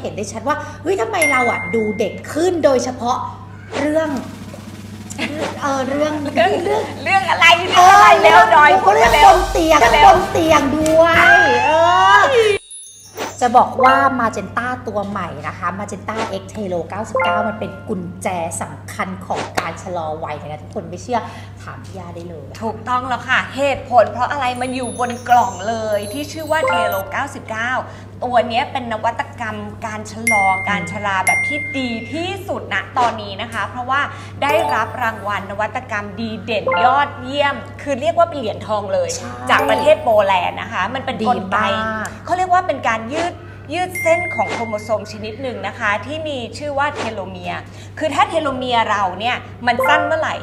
เห็นได้ชัดว่าเฮ้ยทำไมเราอะดูเด็กขึ้นโดยเฉพาะเรื่องเออเรื่องเรื่องเรื่องเรื่องอะไรเรื่องอะไรเร็วหน่อยเขาเรื่องเร็บวนเตียงเร็บวนเตียงด้วยเออจะบอกว่ามาเจนต้าตัวใหม่นะคะมาเจนต้า X t e l o 99 มันเป็นกุญแจสำคัญของการชะลอวัยนะคะทุกคนไม่เชื่อถามพี่ยาได้เลย ถูกต้องแล้วค่ะ เหตุผลเพราะอะไรมันอยู่บนกล่องเลยที่ชื่อว่าเทโล99 ตัวเนี้ยเป็นนวัต กรรมการชะลอการชราแบบที่ดีที่สุดนะตอนนี้นะคะ เพราะว่าได้รับรางวัลนวัตกรรมดีเด่นยอดเยี่ยม คือเรียกว่าเป็นเหรียญทองเลย ใช่จากประเทศโปแลนด์นะคะ มันเป็นดีกลไกมาก เขาเรียกว่าเป็นการยืดยืดเส้นของโครโมโซมชนิดหนึ่งนะคะ ที่มีชื่อว่าเทโลเมียร์คือถ้าเทโลเมียร์เราเนี่ยมันสั้นเมื่อไหร่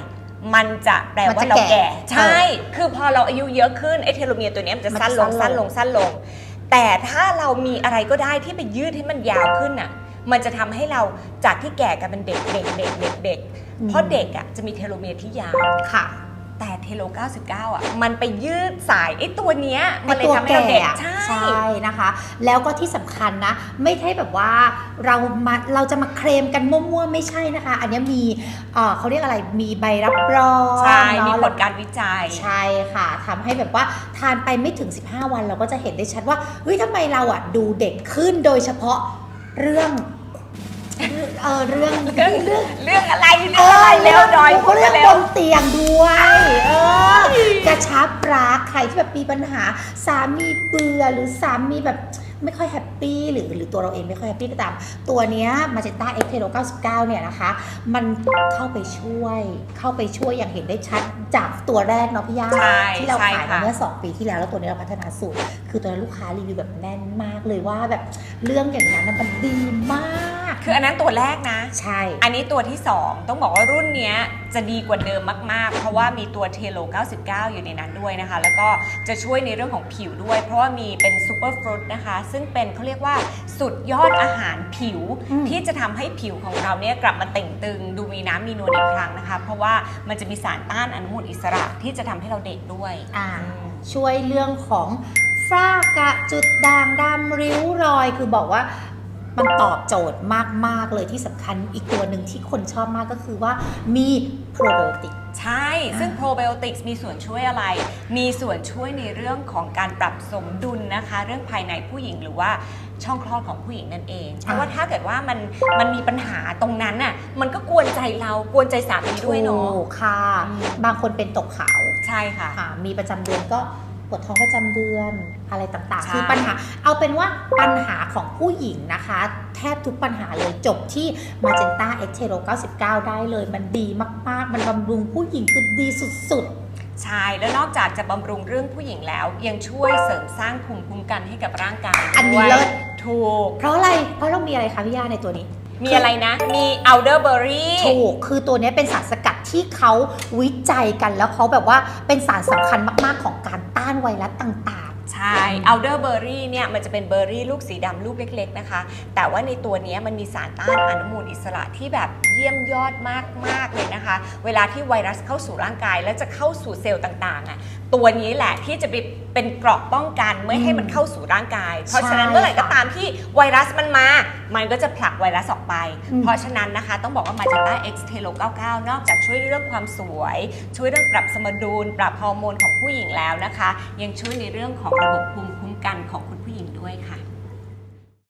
มันจะแปลมันว่าจะเราแก่แก่ใช่ คือพอเราอายุเยอะขึ้นไอ้เทโลเมียร์ตัวเนี้ยมันจะมันจะสั้นลงสั้สั้นนลลง งสั้นลง แต่ถ้าเรามีอะไรก็ได้ที่ไปยืดให้มันยาวขึ้นอะ มันจะทำให้เราจากที่แก่กลายเป็นเด็กเด็กเด็กเด็กเด็กเพราะเด็กอะจะมีเทโลเมียร์ที่ยาว ค่ะ แต่เทโล 99 อะ มันไปยืดสายไอ้ตัวเนี้ย มันไอ้เลยตัวทำให้เราแก่เด็กอะใช่นะคะ แล้วก็ที่สำคัญนะ ไม่ใช่แบบว่าเรามาเราจะมาเคลมกันมั่วๆ ไม่ใช่นะคะ อันนี้มีเอ่อเขาเรียกอะไรมีใบรับรองใช่เนอะมีผลการวิจัย ใช่ค่ะทำให้แบบว่าทานไปไม่ถึง 15 วันเราก็จะเห็นได้ชัดว่าเฮ้ยทำไมเราอะดูเด็กขึ้นโดยเฉพาะเรื่อง เออเรื่องเรื่องเรื่องเรื่องอะไรเรื่องอะไรเร็วหน่อยเขาเรื่องเร็บวนเตียงด้วย เออกระชับรักใครที่แบบมีปัญหา สามีเบื่อหรือสามีแบบไม่ค่อยแฮปปี้หรือหรือตัวเราเองไม่ค่อยแฮปปี้ก็ตาม ตัวเนี้ยมาเจต้าเอ็กเทโล99 เนี่ยนะคะ มันเข้าไปช่วยเข้าไปช่วยอย่างเห็นได้ชัดจากตัวแรกเนาะพี่ย่าใช่ที่เราใช่ขายมาค่ะเมื่อ 2 ปีที่แล้วแล้วตัวนี้เราพัฒนาสูตร คือตัวนั้นลูกค้ารีวิวแบบแน่นมากเลยว่าแบบเรื่องอย่างนั้นนะมันดีมาก คืออันนั้นตัวแรกนะ ใช่ อันนี้ตัวที่ 2 ต้องบอกว่ารุ่นเนี้ยจะดีกว่าเดิมมากๆ เพราะว่ามีตัวเทโล 99 อยู่ในนั้นด้วยนะคะ แล้วก็จะช่วยในเรื่องของผิวด้วย เพราะว่ามีเป็นซูเปอร์ฟรุตนะคะ ซึ่งเป็นเขาเรียกว่าสุดยอดอาหารผิวอืมที่จะทำให้ผิวของเราเนี่ยกลับมาเต่งตึง ดูมีน้ำมีนวลอีกครั้งนะคะ เพราะว่ามันจะมีสารต้านอนุมูลอิสระที่จะทำให้เราเด็กด้วยอ่าช่วยเรื่องของฝ้ากระจุดด่างดำริ้วรอย คือบอกว่า มันตอบโจทย์มาก ๆ เลยที่สำคัญอีกตัวหนึ่งที่คนชอบมากก็คือว่ามีโปรไบโอติก ใช่ ซึ่งโปรไบโอติกส์มีส่วนช่วยอะไร มีส่วนช่วยในเรื่องของการปรับสมดุลนะคะ เรื่องภายในผู้หญิงหรือว่าช่องคลอดของผู้หญิงนั่นเอง เพราะว่าถ้าเกิดว่ามันมันมีปัญหาตรงนั้นน่ะ มันก็กวนใจเรา กวนใจสามีด้วยเนาะ ถูกค่ะอืมบางคนเป็นตกขาวใช่ค่ะ ค่ะมีประจำเดือนก็ ปวดท้องประจำเดือนอะไรต่างใช่ๆคือปัญหา เอาเป็นว่าปัญหาของผู้หญิงนะคะ แทบทุกปัญหาเลยจบที่มาเจนต้าเอ็กเทโร99 ได้เลย มันดีมากๆ มันบำรุงผู้หญิงคือดีสุดใช่แล้วนอกจากจะบำรุงเรื่องผู้หญิงแล้ว ยังช่วยเสริมสร้างภูมิคุ้มกันให้กับร่างกายอันนี้ด้วยเลิศถูกๆเพราะอะไร เพราะเรามีอะไรคะพี่ย่าในตัวนี้ มีอะไรนะ มี elderberry ถูก คือตัวนี้เป็นสารสกัดที่เขาวิจัยกันแล้วเขาแบบว่าเป็นสารสำคัญมาก ๆ ของการ ต้านไวรัสต่างใช่ elderberry เนี่ยมันจะเป็นเบอร์รี่ลูกสีดำลูกเล็กๆนะคะ แต่ว่าในตัวเนี้ยมันมีสารต้านอนุมูลอิสระที่แบบเยี่ยมยอดมากๆเลยนะคะ เวลาที่ไวรัสเข้าสู่ร่างกาย แล้วจะเข้าสู่เซลล์ต่างๆอะตัวนี้แหละที่จะไปเป็นเกราะป้องกันไม่ให้มันเข้าสู่ร่างกาย เพราะฉะนั้นใช่เมื่อไหร่ก็ค่ะตามที่ไวรัสมันมามันก็จะผลักไวรัสออกไปอืมเพราะฉะนั้นนะคะ ต้องบอกว่า Magenta X t e l o 99 นอกจากช่วยเรื่องความสวย ช่วยเรื่องปรับสมดุล ปรับฮอร์โมนของผู้หญิงแล้วนะคะ ยังช่วยในเรื่องของระบบภูมิคุ้มกันของ